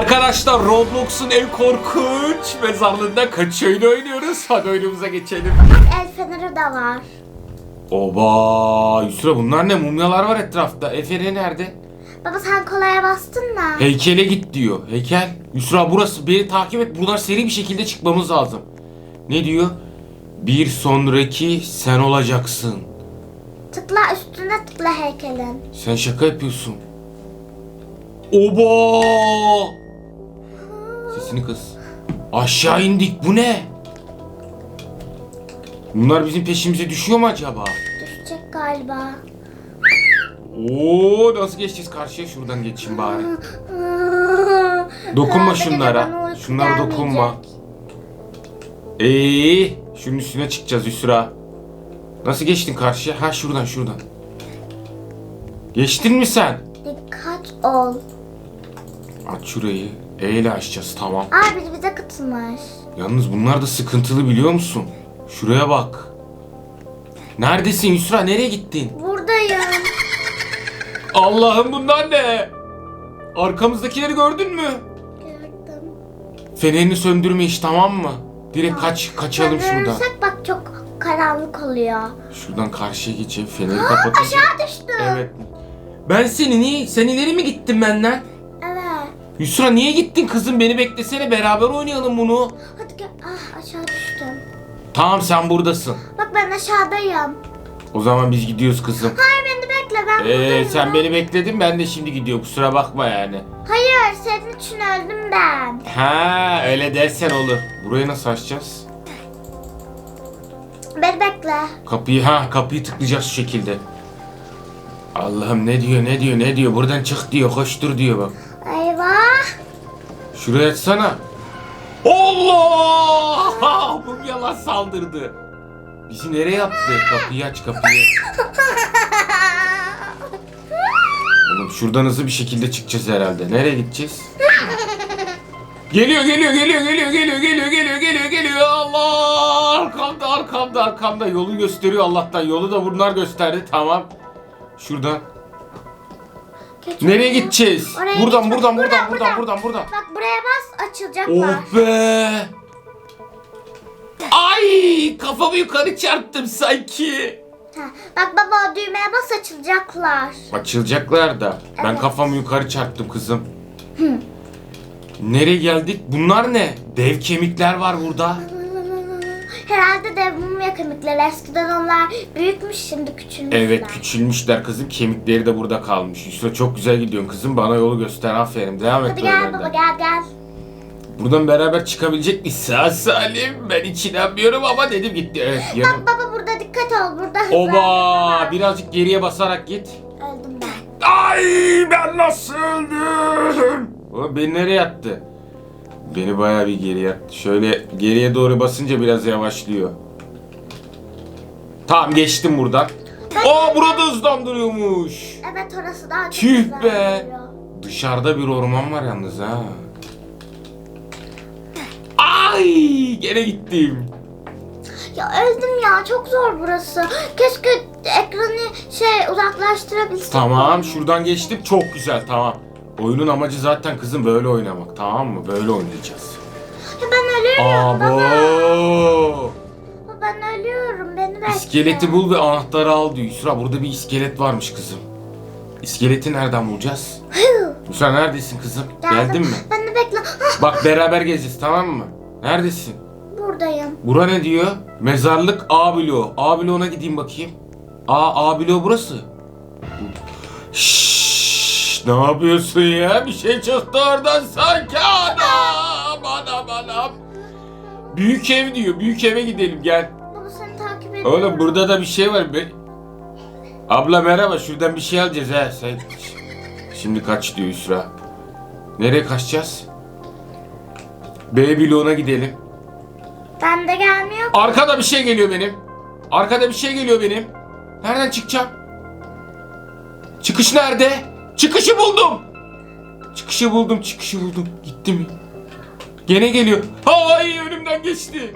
Arkadaşlar Roblox'un en korkunç mezarlığında kaç oyunu oynuyoruz. Hadi oyunumuza geçelim. El feneri de var. Oba Yusra bunlar ne mumyalar var etrafta. Efere nerede? Baba sen kolaya bastın mı? Heykele git diyor. Heykel. Yusra burası beni takip et. Buradan seri bir şekilde çıkmamız lazım. Ne diyor? Bir sonraki sen olacaksın. Tıkla üstüne tıkla heykelin. Sen şaka yapıyorsun. Oba! Sesini kız. Aşağı indik. Bu ne? Bunlar bizim peşimize düşüyor mu acaba? Düşecek galiba. Oo nasıl geçeceğiz karşıya? Şuradan geçeyim bari. Dokunma şunlara. Şunlara dokunma. Eee, şunun üstüne çıkacağız Yusra. Nasıl geçtin karşıya? Ha şuradan şuradan. Geçtin mi sen? Dikkat ol. Aç şurayı. E ile açacağız tamam. Aa biri bize katılmış. Yalnız bunlar da sıkıntılı biliyor musun? Şuraya bak. Neredesin Yusra? Nereye gittin? Buradayım. Allah'ım bunlar ne? Arkamızdakileri gördün mü? Gördüm. Fenerini söndürme iş tamam mı? Direkt kaç kaçalım şuradan. Söndürürsek bak çok karanlık oluyor. Şuradan karşıya geçeyim. Feneri kapatacağım. Aşağı düştüm. Evet. Ben seni niye? Sen ileri mi gittin benden? Yusra niye gittin kızım? Beni beklesene beraber oynayalım bunu. Hadi gel. Ah aşağı düştüm. Tamam sen buradasın. Bak ben aşağıdayım. O zaman biz gidiyoruz kızım. Hayır beni bekle ben Ee, buradayım. sen beni bekledin ben de şimdi gidiyorum kusura bakma yani. Hayır senin için öldüm ben. Ha öyle dersen olur. Burayı nasıl açacağız? Beni bekle. Kapıyı ha kapıyı tıklayacağız şu şekilde. Allah'ım ne diyor ne diyor ne diyor buradan çık diyor koştur diyor bak. Şuraya açsana. Allah! Bu yalan saldırdı. Bizi nereye attı? Kapıyı aç kapıyı. Oğlum şuradan hızlı bir şekilde çıkacağız herhalde. Nereye gideceğiz? Geliyor geliyor geliyor geliyor geliyor geliyor geliyor geliyor geliyor Allah arkamda arkamda arkamda yolu gösteriyor Allah'tan yolu da bunlar gösterdi tamam şuradan Geç nereye gideceğiz Oraya buradan gitme. buradan buradan Buradan, buradan buradan. Bak buraya bas açılacaklar. Oh be! Ay kafamı yukarı çarptım sanki. Ha, Bak baba düğmeye bas açılacaklar. Açılacaklar da. Ben Evet. kafamı yukarı çarptım kızım. Nereye geldik? Bunlar ne? Dev kemikler var burada. Herhalde dev mumya kemikleri. Eskiden onlar büyükmüş şimdi küçülmüşler. Evet küçülmüşler kızım. Kemikleri de burada kalmış. Yusra çok güzel gidiyorsun kızım. Bana yolu göster. Aferin. Devam et Hadi böyle gel önden. baba gel gel. Buradan beraber çıkabilecek miyiz? Sağ salim. Ben hiç inanmıyorum ama dedim gitti. Evet. Bak baba burada dikkat ol. Burada hızlı Oba! var. Birazcık geriye basarak git. Öldüm ben. Ay ben nasıl öldüm? O beni nereye attı? Beni bayağı bir geriye. Şöyle geriye doğru basınca biraz yavaşlıyor. Tamam geçtim buradan. Aa burada hızlandırıyormuş. Evet orası daha çok Tüh be. Dışarıda bir orman var yalnız ha. Ay gene gittim. Ya öldüm ya çok zor burası. Keşke ekranı şey uzaklaştırabilsek. Tamam şuradan geçtim çok güzel tamam. Oyunun amacı zaten kızım böyle oynamak tamam mı? Böyle oynayacağız. Ya ben ölüyorum baba. Abo. Ben ölüyorum beni bekle. İskeleti bul ve anahtarı al diyor. Yusra burada bir iskelet varmış kızım. İskeleti nereden bulacağız? Hıh, Yusra neredesin kızım? geldim. Geldin mi? Beni bekle. Hah, Bak beraber gezeceğiz tamam mı? Neredesin? buradayım. Bura ne diyor? Mezarlık A bloğu. A bloğuna gideyim bakayım. A, A bloğu burası. Şşş, ne yapıyorsun ya? Bir şey çıktı oradan sanki. Anam, anam, anam. Büyük ev diyor. Büyük eve gidelim gel. Baba seni takip ediyorum. Oğlum burada da bir şey var. Be. Abla merhaba şuradan bir şey alacağız ha. Sen... Şimdi kaç diyor Yusra. Nereye kaçacağız? B bloğuna gidelim. Ben de gelmiyor. Arkada bir şey geliyor benim. Arkada bir şey geliyor benim. Nereden çıkacağım? Çıkış nerede? Çıkışı buldum. Çıkışı buldum, çıkışı buldum. Gitti mi? Gene geliyor. Hay önümden geçti.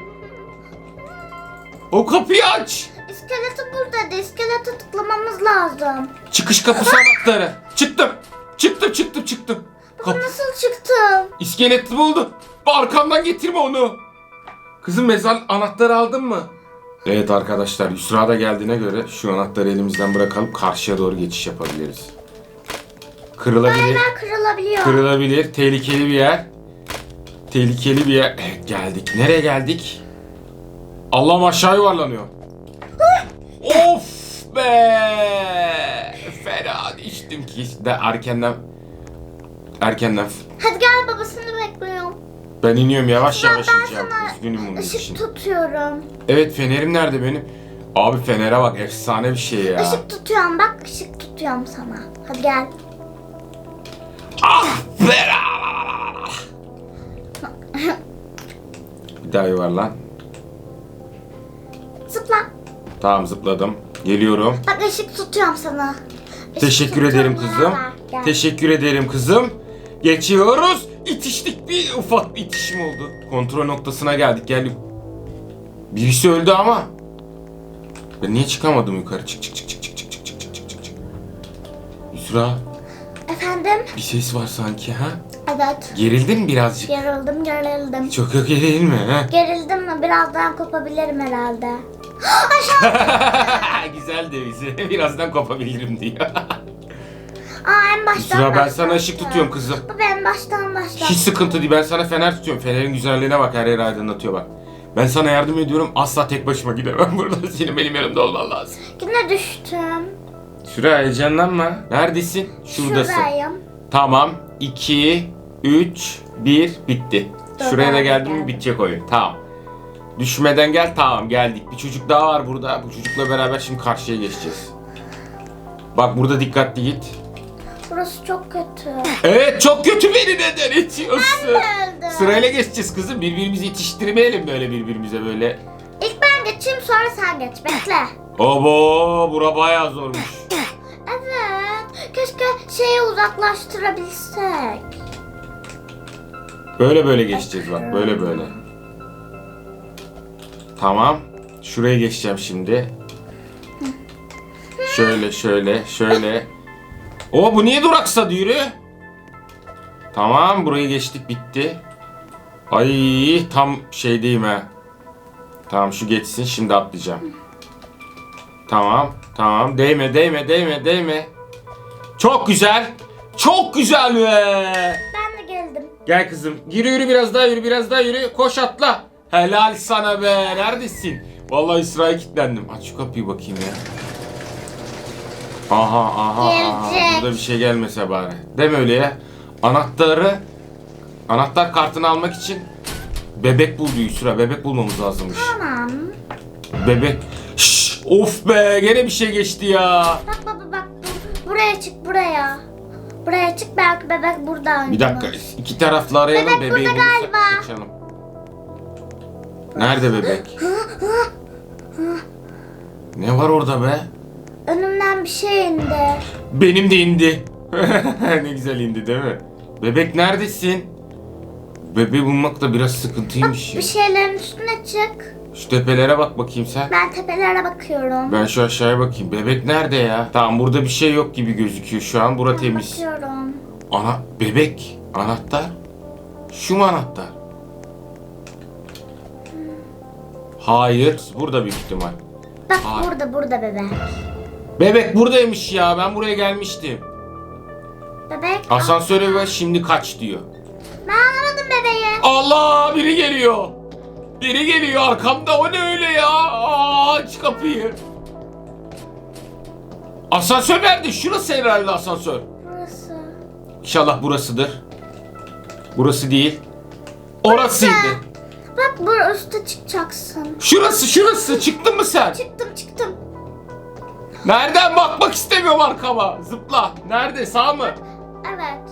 O kapıyı aç. İskeleti bul dedi. İskelete tıklamamız lazım. Çıkış kapısı anahtarı. Çıktım. Çıktım çıktım çıktım. Kap Nasıl çıktım? İskelet buldu. Arkamdan getirme onu. Kızım mezar anahtarı aldın mı? Evet arkadaşlar Yusra da geldiğine göre şu anahtarı elimizden bırakalım karşıya doğru geçiş yapabiliriz. Kırılabilir. Hemen kırılabiliyor. Kırılabilir. Tehlikeli bir yer. Tehlikeli bir yer. Evet geldik. Nereye geldik? Allah'ım aşağı yuvarlanıyor. of be! Fena düştüm ki. De erkenden... Erkenden... Hadi gel babasını bekliyorum. Ben iniyorum yavaş yavaş ben ineceğim. sana Üzgünüm bunun Işık için. tutuyorum. Evet fenerim nerede benim? Abi fenere bak efsane bir şey ya. Işık tutuyorum bak ışık tutuyorum sana. Hadi gel. Daha yuvarlan. Zıpla. Tamam zıpladım. Geliyorum. Bak ışık tutuyorum sana. Işık Teşekkür tutuyorum ederim kızım. beraber. Gel. Teşekkür ederim kızım. Geçiyoruz. İtiştik bir ufak bir itişim oldu. Kontrol noktasına geldik. Geldik. Birisi öldü ama. Ben niye çıkamadım yukarı? Çık çık çık çık çık çık çık çık çık çık çık çık. Yusra Efendim? bir ses var sanki ha? Evet. Gerildin mi birazcık? Gerildim gerildim. Çok yok gerilme ha? Gerildim mi? Birazdan kopabilirim herhalde. Güzel devizi. Birazdan kopabilirim diyor. Aa en baştan Yusra ben baştan. sana ışık tutuyorum kızım. Baba en baştan baştan. Hiç sıkıntı değil. Ben sana fener tutuyorum. Fenerin güzelliğine bak. Her yeri aydınlatıyor bak. Ben sana yardım ediyorum. Asla tek başıma gidemem burada. Senin benim yanımda olman lazım. Yine düştüm. Şuraya heyecanlanma. Neredesin? Şuradasın. Şuradayım. Tamam. 2, 3, 1. Bitti. Dur, Şuraya da ben de geldim mi bitecek oyun. Tamam. Düşmeden gel. Tamam geldik. Bir çocuk daha var burada. Bu çocukla beraber şimdi karşıya geçeceğiz. Bak burada dikkatli git. Burası çok kötü. Evet çok kötü beni neden itiyorsun? öldüm. Sırayla geçeceğiz kızım. Birbirimizi yetiştirmeyelim böyle birbirimize böyle. İlk ben geçeyim sonra sen geç. Bekle. Obo bura bayağı zormuş. Evet. Keşke şeyi uzaklaştırabilsek. Böyle böyle geçeceğiz bak böyle böyle. Tamam. Şuraya geçeceğim şimdi. Şöyle şöyle şöyle. O bu niye duraksadı yürü? Tamam burayı geçtik bitti. Ay tam şeydeyim ha. Tamam şu geçsin şimdi atlayacağım. Tamam tamam değme değme değme değme. Çok güzel. Çok güzel be. Gel kızım. Yürü yürü biraz daha yürü biraz daha yürü. Koş atla. Helal sana be. Neredesin? Vallahi İsra'ya kilitlendim. Aç şu kapıyı bakayım ya. Aha aha aha. Gelecek. Burada bir şey gelmese bari. Deme öyle ya. Anahtarı anahtar kartını almak için bebek buldu Yusra. Bebek bulmamız lazımmış. Tamam. Bebek. Şşş, of be gene bir şey geçti ya. Bak baba bak. bu- Buraya çık buraya. Buraya çık belki bebek burada. Bir dakika. iki taraflı arayalım Bebek bebeği burada bulursak galiba. kaçalım. Nerede bebek? ne var orada be? Önümden bir şey indi. Benim de indi. ne güzel indi değil mi? Bebek neredesin? Bebeği bulmak da biraz sıkıntıymış ya. Bir şeylerin üstüne çık. Şu tepelere bak bakayım sen. Ben tepelere bakıyorum. Ben şu aşağıya bakayım. Bebek nerede ya? Tamam burada bir şey yok gibi gözüküyor şu an. Bura temiz. Bakıyorum. Ana bebek anahtar. Şu mu anahtar? Hayır, burada büyük ihtimal. Bak Hayır. burada burada bebek. Bebek buradaymış ya. Ben buraya gelmiştim. Bebek. Asansöre ver şimdi kaç diyor. Ben anlamadım bebeği. Allah biri geliyor. Biri geliyor arkamda o ne öyle ya? Aa, aç kapıyı. Asansör nerede? Şurası herhalde asansör. Burası. İnşallah burasıdır. Burası değil. Orasıydı. Bak bu üstte çıkacaksın. Şurası şurası. Çıktın mı sen? Çıktım çıktım. Nereden bakmak istemiyorum arkama. Zıpla. Nerede? Sağ mı? Evet.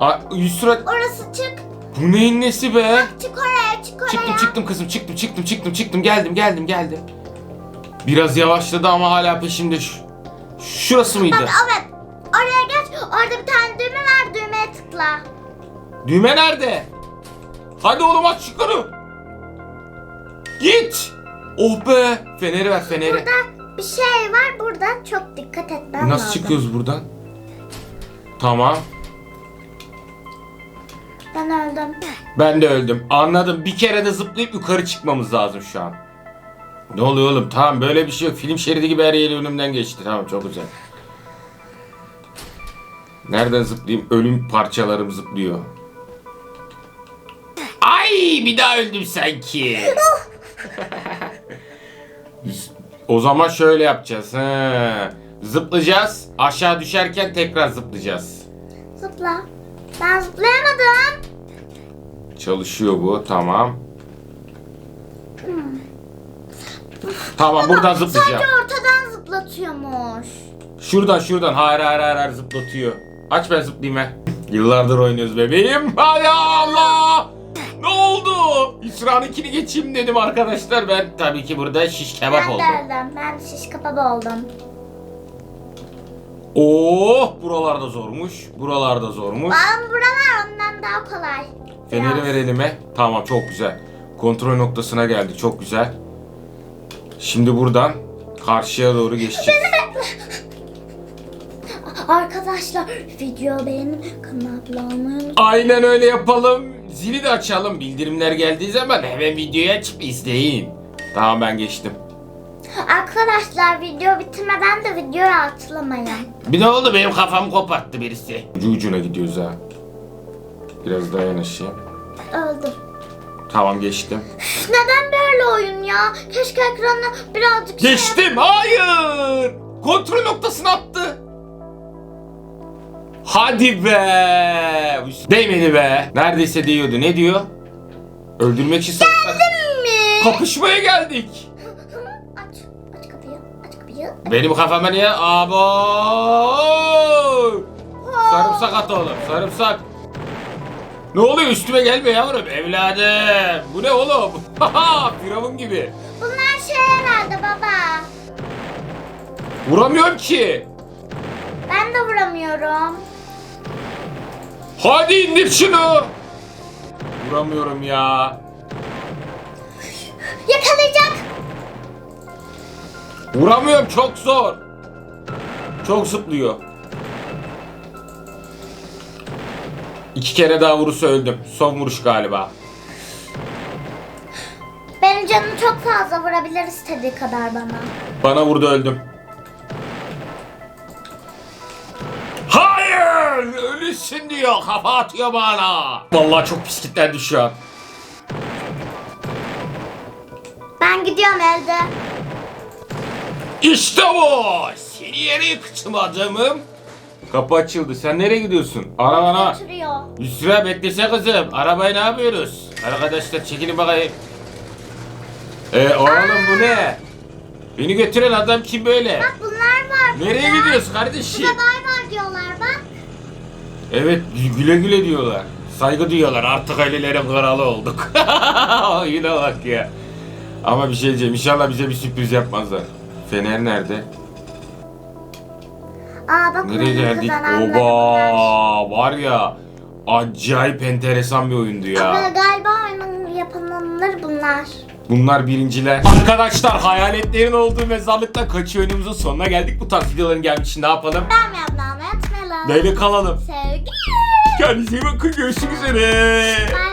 Aa, Yusra Orası çık. Bu neyin nesi be? Çık oraya çık oraya. Çıktım çıktım kızım çıktım çıktım çıktım çıktım geldim geldim geldim. Biraz yavaşladı ama hala peşimde şu. Şurası mıydı? Bak evet. Oraya geç. Orada bir tane düğme var. Düğmeye tıkla. Düğme nerede? Hadi oğlum aç yukarı. Git. Oh be. Feneri ver feneri. Burada bir şey var. Burada çok dikkat etmem Nasıl lazım. çıkıyoruz buradan? Tamam. Ben öldüm. Ben de öldüm. Anladım. Bir kere de zıplayıp yukarı çıkmamız lazım şu an. Ne oluyor oğlum? Tamam böyle bir şey yok. Film şeridi gibi her yeri önümden geçti. Tamam çok güzel. Nereden zıplayayım? Ölüm parçalarım zıplıyor. Ay bir daha öldüm sanki. o zaman şöyle yapacağız. He. Zıplayacağız. Aşağı düşerken tekrar zıplayacağız. Zıpla. Ben zıplayamadım. Çalışıyor bu. Tamam. Tamam buradan zıplayacağım. Sadece ortadan zıplatıyormuş. Şuradan şuradan hayır hayır hayır, hayır zıplatıyor. Aç ben zıplayayım he. Yıllardır oynuyoruz bebeğim. Hadi Allah! Ne oldu? İsra'nınkini geçeyim dedim arkadaşlar. Ben tabii ki burada şiş kebap ben oldum. de öldüm. Ben şiş kebap oldum. Oh buralarda zormuş. Buralarda zormuş. Ama buralar ondan daha kolay. Feneri ver elime. Tamam çok güzel. Kontrol noktasına geldik. Çok güzel. Şimdi buradan karşıya doğru geçeceğiz. Arkadaşlar video beğenip kanala abone olmayı. Aynen öyle yapalım. Zili de açalım. Bildirimler geldiği zaman hemen videoyu açıp izleyin. Tamam ben geçtim. Arkadaşlar video bitirmeden de videoyu atlamayın. Bir ne oldu benim kafamı koparttı birisi. Ucu ucuna gidiyoruz ha. Biraz daha yanaşayım. Öldüm. Tamam geçtim. Neden böyle oyun ya? Keşke ekranı birazcık şey- Geçtim. Hayır. Kontrol noktasına attı. Hadi be. Değmedi be. Neredeyse değiyordu. Ne diyor? Öldürmek için sarımsak. mi? Kapışmaya geldik. Aç. Aç kapıyı. Aç kapıyı. Benim kafama niye? Abo! Sarımsak at oğlum, sarımsak. Ne oluyor üstüme gelme yavrum evladım. Bu ne oğlum? Firavun gibi. Bunlar şey herhalde baba. Vuramıyorum ki. Ben de vuramıyorum. Hadi indir şunu. Vuramıyorum ya. Yakalayacak. Vuramıyorum çok zor. Çok zıplıyor. İki kere daha vurursa öldüm. Son vuruş galiba. Benim canım çok fazla vurabilir istediği kadar bana. Bana vurdu öldüm. Hayır! Ölüsün diyor. Kafa atıyor bana. Vallahi çok pis kitlendi şu an. Ben gidiyorum elde. İşte bu. Seni yere yıktım adamım. Kapı açıldı. Sen nereye gidiyorsun? Arabana. Götürüyor. Yusra beklese kızım. Arabayı ne yapıyoruz? Arkadaşlar çekilin bakayım. Ee, oğlum bu ne? Beni götüren adam kim böyle? Bak bunlar var. Nereye burada. gidiyoruz kardeşim? Bize bay bay diyorlar bak. Evet güle güle diyorlar. Saygı duyuyorlar artık ailelerin kralı olduk. Yine bak ya. Ama bir şey diyeceğim inşallah bize bir sürpriz yapmazlar. Fener nerede? Aa bak Nereye geldik? Oba var ya acayip enteresan bir oyundu Ama ya. galiba oyunun yapanlar bunlar. Bunlar birinciler. Arkadaşlar hayaletlerin olduğu mezarlıktan kaçıyor oyunumuzun sonuna geldik. Bu tarz videoların gelmiş için ne yapalım? Ben mi ablamı atmayalım. Neyle kalalım? Sevgi. Kendinize iyi bakın görüşmek üzere. Bay